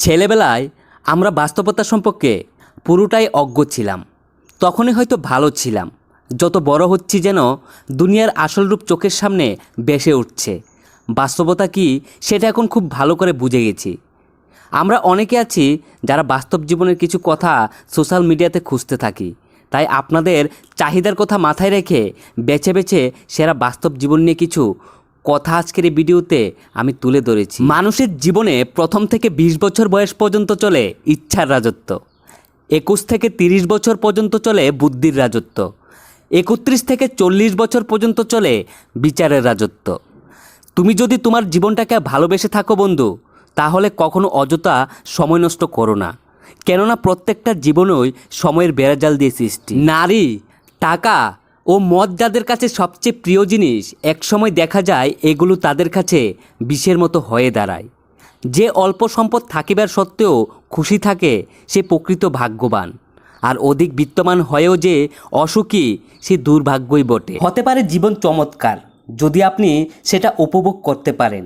ছেলেবেলায় আমরা বাস্তবতা সম্পর্কে পুরোটাই অজ্ঞ ছিলাম। তখনই হয়তো ভালো ছিলাম। যত বড় হচ্ছি যেন দুনিয়ার আসল রূপ চোখের সামনে বেসে উঠছে। বাস্তবতা কি সেটা এখন খুব ভালো করে বুঝে গেছি। আমরা অনেকে আছি যারা বাস্তব জীবনের কিছু কথা সোশ্যাল মিডিয়াতে খুঁজতে থাকি। তাই আপনাদের চাহিদার কথা মাথায় রেখে বেছে বেছে সেরা বাস্তব জীবন নিয়ে কিছু কথা আজকের এই ভিডিওতে আমি তুলে ধরেছি। মানুষের জীবনে প্রথম থেকে ২০ বছর বয়স পর্যন্ত চলে ইচ্ছার রাজত্ব। একুশ থেকে তিরিশ বছর পর্যন্ত চলে বুদ্ধির রাজত্ব। একত্রিশ থেকে চল্লিশ বছর পর্যন্ত চলে বিচারের রাজত্ব। তুমি যদি তোমার জীবনটাকে ভালোবেসে থাকো বন্ধু, তাহলে কখনো অযথা সময় নষ্ট করো না। কেননা প্রত্যেকটা জীবনই সময়ের বেড়াজাল দিয়ে সৃষ্টি। নারী, টাকা ও মদ যাদের কাছে সবচেয়ে প্রিয় জিনিস একসময় দেখা যায় এগুলো তাদের কাছে বিষের মতো হয়ে দাঁড়ায়। যে অল্প সম্পদ থাকিবার সত্ত্বেও খুশি থাকে, সে প্রকৃত ভাগ্যবান। আর অধিক বিত্তমান হয়েও যে অসুখী, সে দুর্ভাগ্যই বটে। হতে পারে জীবন চমৎকার, যদি আপনি সেটা উপভোগ করতে পারেন।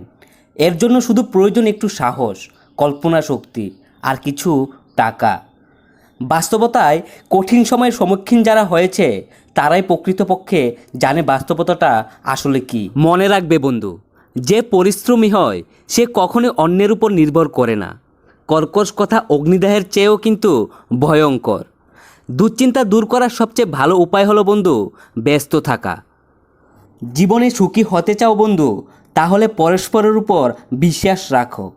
এর জন্য শুধু প্রয়োজন একটু সাহস, কল্পনা শক্তি, আর কিছু টাকা। বাস্তবতায় কঠিন সময়ের সম্মুখীন যারা হয়েছে তারাই প্রকৃতপক্ষে জানে বাস্তবতাটা আসলে কি। মনে রাখবে বন্ধু, যে পরিশ্রমী হয়, সে কখনোই অন্যের উপর নির্ভর করে না। কর্কশ কথা অগ্নিদাহের চেয়েও কিন্তু ভয়ঙ্কর। দুশ্চিন্তা দূর করার সবচেয়ে ভালো উপায় হলো বন্ধু, ব্যস্ত থাকা। জীবনে সুখী হতে চাও বন্ধু, তাহলে পরস্পরের উপর বিশ্বাস রাখো।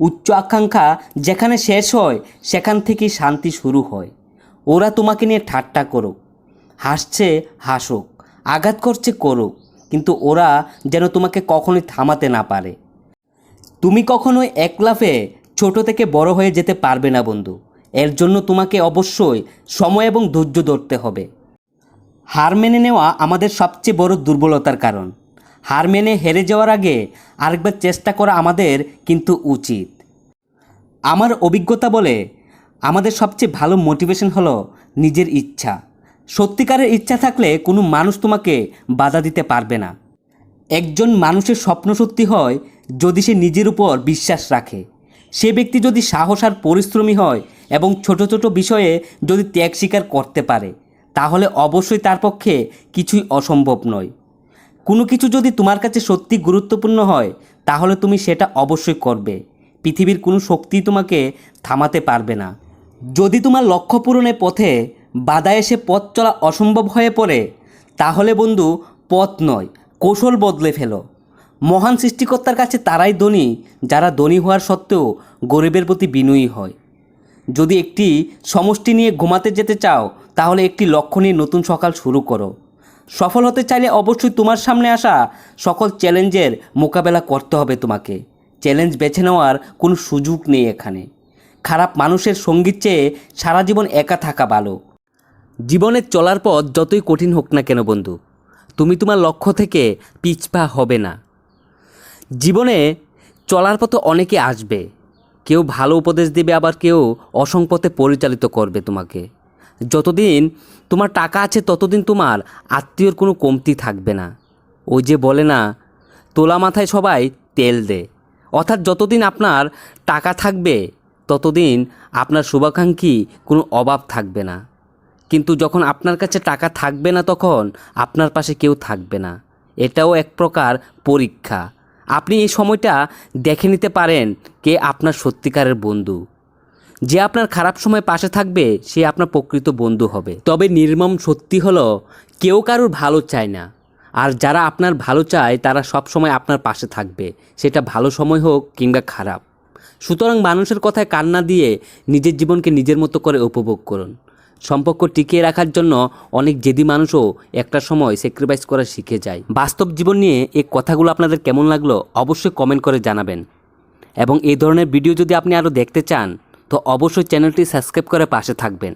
উচ্চ আকাঙ্ক্ষা যেখানে শেষ হয়, সেখান থেকেই শান্তি শুরু হয়। ওরা তোমাকে নিয়ে ঠাট্টা করুক। হাসছে, হাসুক, আঘাত করছে, করুক, কিন্তু ওরা যেন তোমাকে কখনোই থামাতে না পারে। তুমি কখনোই এক লাফে ছোট থেকে বড় হয়ে যেতে পারবে না, বন্ধু। এর জন্য তোমাকে অবশ্যই সময় এবং ধৈর্য ধরতে হবে। হার মেনে নেওয়া আমাদের সবচেয়ে বড় দুর্বলতার কারণ। হার মেনে হেরে যাওয়ার আগে আরেকবার চেষ্টা করা আমাদের কিন্তু উচিত। আমার অভিজ্ঞতা বলে আমাদের সবচেয়ে ভালো মোটিভেশন হলো নিজের ইচ্ছা। সত্যিকারের ইচ্ছা থাকলে কোনো মানুষ তোমাকে বাধা দিতে পারবে না। একজন মানুষের স্বপ্ন সত্যি হয় যদি সে নিজের উপর বিশ্বাস রাখে। সে ব্যক্তি যদি সাহস আর পরিশ্রমী হয় এবং ছোট ছোট বিষয়ে যদি ত্যাগ স্বীকার করতে পারে, তাহলে অবশ্যই তার পক্ষে কিছুই অসম্ভব নয়। কোনো কিছু যদি তোমার কাছে সত্যি গুরুত্বপূর্ণ হয়, তাহলে তুমি সেটা অবশ্যই করবে। পৃথিবীর কোনো শক্তি তোমাকে থামাতে পারবে না। যদি তোমার লক্ষ্য পূরণের পথে বাধা এসে পথ চলা অসম্ভব হয়ে পড়ে। তাহলে বন্ধু, পথ নয়, কৌশল বদলে ফেলো। মহান সৃষ্টিকর্তার কাছে তারাই ধনী, যারা ধনী হওয়ার সত্ত্বেও গরিবের প্রতি বিনয়ী হয়। যদি একটি সমষ্টি নিয়ে ঘুমাতে যেতে চাও, তাহলে একটি লক্ষ্য নিয়ে নতুন সকাল শুরু করো। সফল হতে চাইলে অবশ্যই তোমার সামনে আসা সকল চ্যালেঞ্জের মোকাবেলা করতে হবে তোমাকে। চ্যালেঞ্জ বেছে নেওয়ার কোনো সুযোগ নেই এখানে। খারাপ মানুষের সংগীত চেয়ে সারা জীবন একা থাকা ভালো। জীবনের চলার পথ যতই কঠিন হোক না কেন বন্ধু, তুমি তোমার লক্ষ্য থেকে পিছপা হবে না। জীবনে চলার পথে অনেকে আসবে, কেউ ভালো উপদেশ দেবে, আবার কেউ অসংপথে পরিচালিত করবে তোমাকে। যতদিন তোমার টাকা আছে, ততদিন তোমার আত্মীয়র কোনো কমতি থাকবে না। ওই যে বলে না, তোলা মাথায় সবাই তেল দে। অর্থাৎ যতদিন আপনার টাকা থাকবে, ততদিন আপনার শুভাকাঙ্ক্ষী কোনো অভাব থাকবে না। কিন্তু যখন আপনার কাছে টাকা থাকবে না তখন আপনার পাশে কেউ থাকবে না। এটাও এক প্রকার পরীক্ষা। আপনি এই সময়টা দেখে নিতে পারেন কে আপনার সত্যিকারের বন্ধু। যে আপনার খারাপ সময় পাশে থাকবে, সে আপনার প্রকৃত বন্ধু হবে। তবে নির্মম সত্যি হলো, কেউ কারোর ভালো চায় না। আর যারা আপনার ভালো চায়, তারা সব সময় আপনার পাশে থাকবে। সেটা ভালো সময় হোক কিংবা খারাপ। সুতরাং মানুষের কথায় কান্না দিয়ে নিজের জীবনকে নিজের মতো করে উপভোগ করুন। সম্পর্ক টিকিয়ে রাখার জন্য অনেক জেদি মানুষও একটা সময় স্যাক্রিফাইস করা শিখে যায়। বাস্তব জীবন নিয়ে এই কথাগুলো আপনাদের কেমন লাগল অবশ্যই কমেন্ট করে জানাবেন। এবং এই ধরনের ভিডিও যদি আপনি আরও দেখতে চান, তো অবশ্যই চ্যানেলটি সাবস্ক্রাইব করে পাশে থাকবেন।